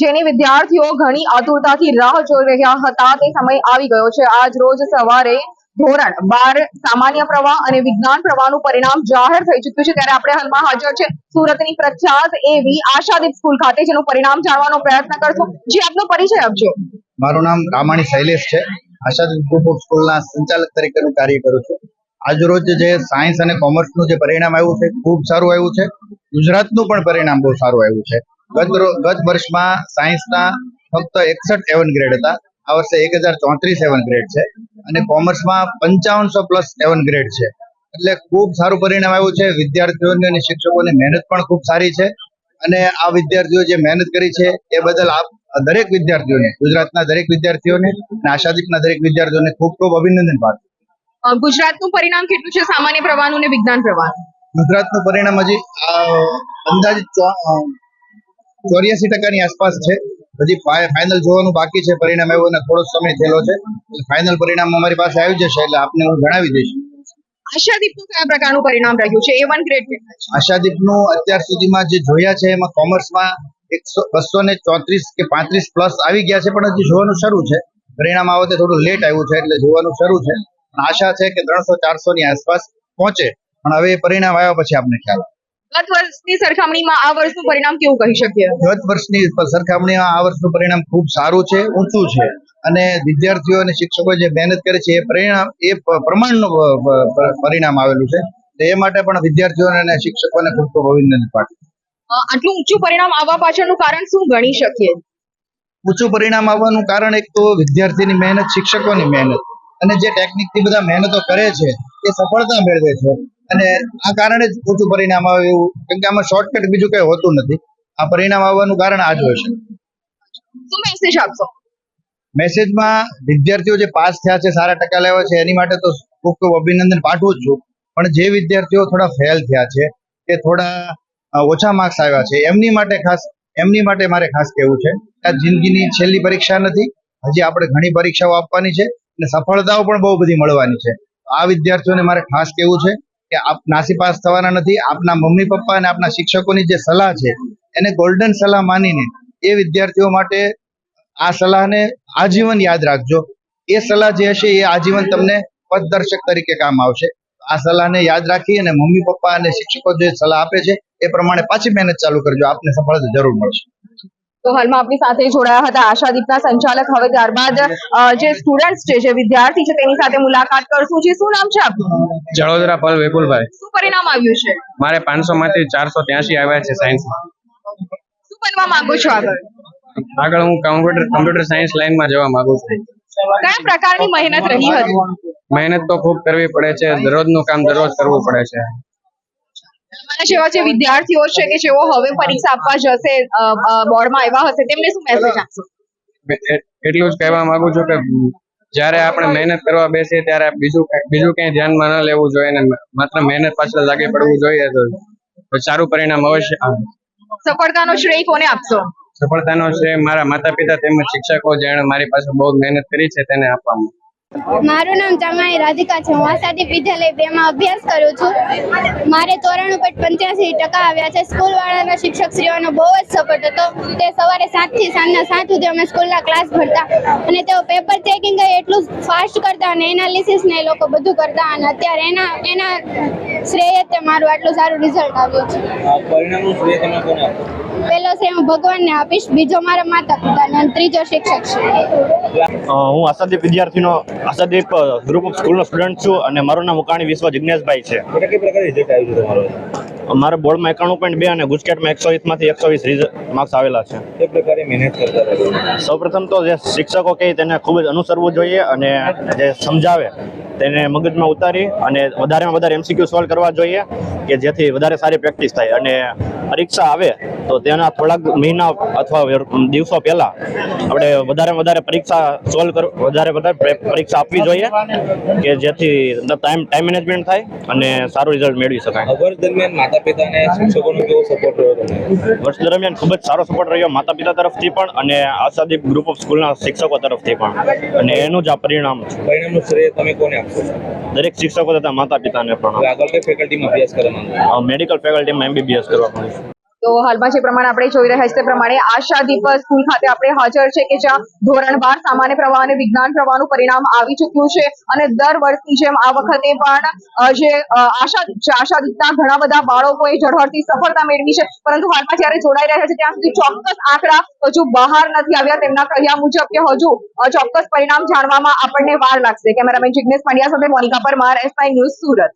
જેની વિદ્યાર્થીઓ ઘણી આતુરતાથી રાહ જોઈ રહ્યા હતા તે સમય આવી ગયો છે. આજ રોજ સવારે ધોરણ બાર સામાન્ય પ્રવાહ અને વિજ્ઞાન પ્રવાહનું પરિણામ જાહેર થઈ ચુક્યું છે. ત્યારે આપણે હાલમાં હાજર છે સુરતની પ્રખ્યાત એવી આશાદીપ સ્કૂલ ખાતે, જેનું પરિણામ જાણવાનો પ્રયત્ન કરશું. જે, આપનો પરિચય આપજો. મારું નામ રામાણી શૈલેષ છે. આશાદીપ ગ્રુપ ઓફ સ્કૂલના સંચાલક તરીકેનું કાર્ય કરું છું. આજરોજ જે સાયન્સ અને કોમર્સનું જે પરિણામ આવ્યું છે, ખૂબ સારું આવ્યું છે. ગુજરાતનું પણ પરિણામ બહુ સારું આવ્યું છે. ગત ગત વર્ષમાં સાયન્સના ફક્ત એકસઠ એવન ગ્રેડ હતા. આ વર્ષે એક હજાર ચોત્રીસ એવન ગ્રેડ છે અને કોમર્સમાં પંચાવનસો પ્લસ એવન ગ્રેડ છે. એટલે ખૂબ સારું પરિણામ આવ્યું છે. વિદ્યાર્થીઓને અને શિક્ષકોની મહેનત પણ ખૂબ સારી છે. અને આ વિદ્યાર્થીઓ જે મહેનત કરી છે એ બદલ આપ દરેક વિદ્યાર્થીઓને ગુજરાતના દરેક વિદ્યાર્થીઓને અને આશાદીપના દરેક વિદ્યાર્થીઓને ખૂબ ખૂબ અભિનંદન પાઠવું ગુજરાતનું પરિણામ કેટલું છે? સામાન્ય પ્રવાહનું અને વિજ્ઞાન પ્રવાહનું? ગુજરાતનું પરિણામ હજી અંદાજિત ચોર્યાસી ટકાની આસપાસ છે. હજી ફાઇનલ જોવાનું બાકી છે. પરિણામ આવ્યું અને થોડો સમય થયેલો છે. ફાઇનલ પરિણામ અમારી પાસે આવી જશે એટલે આપને હું જણાવી દઈશ. આશાદીપનું કયા પ્રકારનું પરિણામ રહ્યું છે? એ વન ગ્રેડ આશાદીપનું અત્યાર સુધીમાં જે જોયા છે એમાં કોમર્સમાં એકસો બસો ને ચોત્રીસ કે પાંત્રીસ પ્લસ આવી ગયા છે પણ હજી જોવાનું શરૂ છે. પરિણામ આ વખતે થોડું લેટ આવ્યું છે એટલે જોવાનું શરૂ છે. આશા છે કે ત્રણસો ચારસો ની આસપાસ પહોંચે. પણ હવે એ પરિણામ આવ્યા પછી આપને ખ્યાલ આવે. ગત વર્ષની સરખામણીમાં આ વર્ષનું પરિણામ કેવું કહી શકીએ? ગત વર્ષની સરખામણીમાં આ વર્ષનું પરિણામ ખૂબ સારું છે ઊંચું છે. અને વિદ્યાર્થીઓ અને શિક્ષકો જે મહેનત કરે છે એ પરિણામ એ પ્રમાણનું પરિણામ આવેલું છે. તો એ માટે પણ વિદ્યાર્થીઓને અને શિક્ષકોને ખૂબ ખૂબ અભિનંદન પાઠવું. આટલું ઊંચું પરિણામ આવવા પાછળનું કારણ શું ગણી શકીએ? ઊંચું પરિણામ આવવાનું કારણ એક તો વિદ્યાર્થીની મહેનત શિક્ષકોની મહેનત. અને જે ટેકનિકથી બધા મહેનતો કરે છે એ સફળતા મેળવે છે. અને આ કારણે જ ઓછું પરિણામ આવે એવું કેમ કે આમાં શોર્ટકટ બીજું કઈ હોતું નથી. આ પરિણામ આવવાનું કારણ આ જ હોય છે. શું મેસેજ આપશો? મેસેજમાં વિદ્યાર્થીઓ જે પાસ થયા છે સારા ટકા લેવા છે એની માટે તો ખૂબ ખૂબ અભિનંદન. પાઠવું જ છું. પણ જે વિદ્યાર્થીઓ થોડા ફેલ થયા છે કે થોડા ઓછા માર્ક્સ આવ્યા છે એમની માટે ખાસ એમની માટે મારે ખાસ કહેવું છે કે આ જિંદગીની છેલ્લી પરીક્ષા નથી. હજી આપણે ઘણી પરીક્ષાઓ આપવાની છે અને સફળતાઓ પણ બહુ બધી મળવાની છે. આ વિદ્યાર્થીઓને મારે ખાસ કહેવું છે કે આપ નાસીપાસ થવાના નથી, આપના મમ્મી પપ્પા અને આપના શિક્ષકોની જે સલાહ છે, એને ગોલ્ડન સલાહ માનીને એ વિદ્યાર્થીઓ માટે આ સલાહને આજીવન યાદ રાખજો. એ સલાહ જે હશે, એ આજીવન તમને પથદર્શક તરીકે કામ આવશે. આ સલાહને યાદ રાખી અને મમ્મી પપ્પા અને શિક્ષકો જે સલાહ આપે છે, એ પ્રમાણે પાછી મહેનત ચાલુ કરજો. આપને સફળતા જરૂર મળશે. તો હાલમાં આપણી સાથે જોડાયા હતા આશાદીપના સંચાલક. હવે ત્યારબાદ જે સ્ટુડન્ટ છે જે વિદ્યાર્થી છે તેની સાથે મુલાકાત કરશું. જે શું નામ છે આપનું? જળોદરા પલ વેપુલભાઈ. શું પરિણામ આવ્યું છે? મારે પાંચસો માંથી ચારસો ત્યાંસી આવ્યા છે સાયન્સમાં શું બનવા માંગો છો આગળ? આગળ હું કમ્પ્યુટર કમ્પ્યુટર સાયન્સ લાઈનમાં જવા માંગુ છું. કયા પ્રકારની મહેનત રહી હતી? મહેનત તો ખૂબ કરવી પડે છે. દરરોજનું કામ દરરોજ કરવું પડે છે. તમારા જેવા જે વિદ્યાર્થીઓ છે કે જેઓ હવે પરીક્ષા આપવા જશે બોર્ડમાં આવ્યા હશે તેમને શું મેસેજ આપશો? એટલું જ કહેવા માંગુ છું કે જ્યારે આપણે મહેનત કરવા બેસીએ ત્યારે બીજું બીજું કંઈ ધ્યાનમાં ન લેવું જોઈએ ને માત્ર મહેનત પાછળ લાગી પડવું જોઈએ તો તો સારું પરિણામ અવશ્ય આવે. સફળતાનો શ્રેય કોને આપશો? સફળતાનો શ્રેય મારા માતા પિતા તેમજ શિક્ષકો જેણે મારી પાસે બહુ મહેનત કરી છે તેને આપવામાં. મારું નામ ચામાણી રાધિકા છે. હું આશાદી વિદ્યાલય બે માં અભ્યાસ કરું છું. મારે ચોરાણું પોઈન્ટ પંચ્યાસી ટકા આવ્યા છે. સ્કૂલ વાળાના શિક્ષક શ્રીઓનો બહુ જ સપોર્ટ હતો. તે સવારે સાતથી સાંજના સાત સુધી અમે સ્કૂલના ક્લાસ ભરતા અને તેઓ પેપર ચેકિંગ એટલું ફાસ્ટ કરતા અને એનાલિસિસ ને એ લોકો બધું કરતા અને અત્યારે એના એના શ્રેય તે મારું આટલું સારું રિઝલ્ટ આવ્યું છે. પહેલો શ્રેય હું ભગવાનને આપીશ. બીજો મારા માતા પિતાને અને ત્રીજો શિક્ષક છે. હું આશાદીપ વિદ્યાર્થીનો આશાદીપ ગ્રુપ ઓફ સ્કૂલનો સ્ટુડન્ટ છું અને મારું નામ ઉકાણી વિશ્વ જિજ્ઞેશભાઈ છે. મારા બોર્ડમાં એકાણું પોઈન્ટ બે અને ગુજકેટમાં એકસો વીસમાંથી એકસો વીસ માર્ક્સ આવેલા છે. સૌપ્રથમ તો જે શિક્ષકો કહે તેને ખૂબ જ અનુસરવું જોઈએ અને જે સમજાવે તેને મગજમાં ઉતારી અને વધારેમાં વધારે એમસીક્યુ સોલ્વ કરવા જોઈએ કે જેથી વધારે સારી પ્રેક્ટિસ થાય. અને પરીક્ષા આવે તો તેના થોડાક મહિના અથવા દિવસો પહેલા આપણે વધારે વધારે પરીક્ષા સોલ્વ કર વધારે વધારે પરીક્ષા આપવી જોઈએ કે જેથી ટાઈમ ટાઈમ મેનેજમેન્ટ થાય અને સારું રિઝલ્ટ મેળવી શકાય. વર્ષ દરમિયાન માતા પિતાને શિક્ષકોનો કેવો સપોર્ટ રહ્યો વર્ષ દરમિયાન ખૂબ જ સારો સપોર્ટ રહ્યો માતા પિતા તરફથી પણ અને આશાદીપ ગ્રુપ ઓફ સ્કૂલના શિક્ષકો તરફથી પણ. અને એનું જ આ પરિણામ છે. પરિણામનું શ્રેય તમે કોને આપશો? દરેક શિક્ષકો તથા માતા પિતાને પણ આગળ કઈ ફેકલ્ટીમાં અભ્યાસ કરવા માંગો મેડિકલ ફેકલ્ટીમાં એમબીબીએસ કરવા માંગુ છું. તો હાલમાં જે પ્રમાણે આપણે જોઈ રહ્યા છીએ તે પ્રમાણે આશાદીપ સ્કૂલ ખાતે આપણે હાજર છે કે જ્યાં ધોરણ બાર સામાન્ય પ્રવાહ અને વિજ્ઞાન પ્રવાહનું પરિણામ આવી ચૂક્યું છે અને દર વર્ષની જેમ આ વખતે પણ જે આશા છે આશાદીપના ઘણા બધા બાળકોએ ઝળહળતી સફળતા મેળવી છે. પરંતુ હાલમાં જ્યારે જોડાઈ રહ્યા છે ત્યાં સુધી ચોક્કસ આંકડા હજુ બહાર નથી આવ્યા તેમના કહ્યા મુજબ કે હજુ ચોક્કસ પરિણામ જાણવામાં આપણને વાર લાગશે. કેમેરામેન જિગ્નેશ પંડ્યા સાથે મોનિકા પરમાર, એસ ન્યૂઝ સુરત.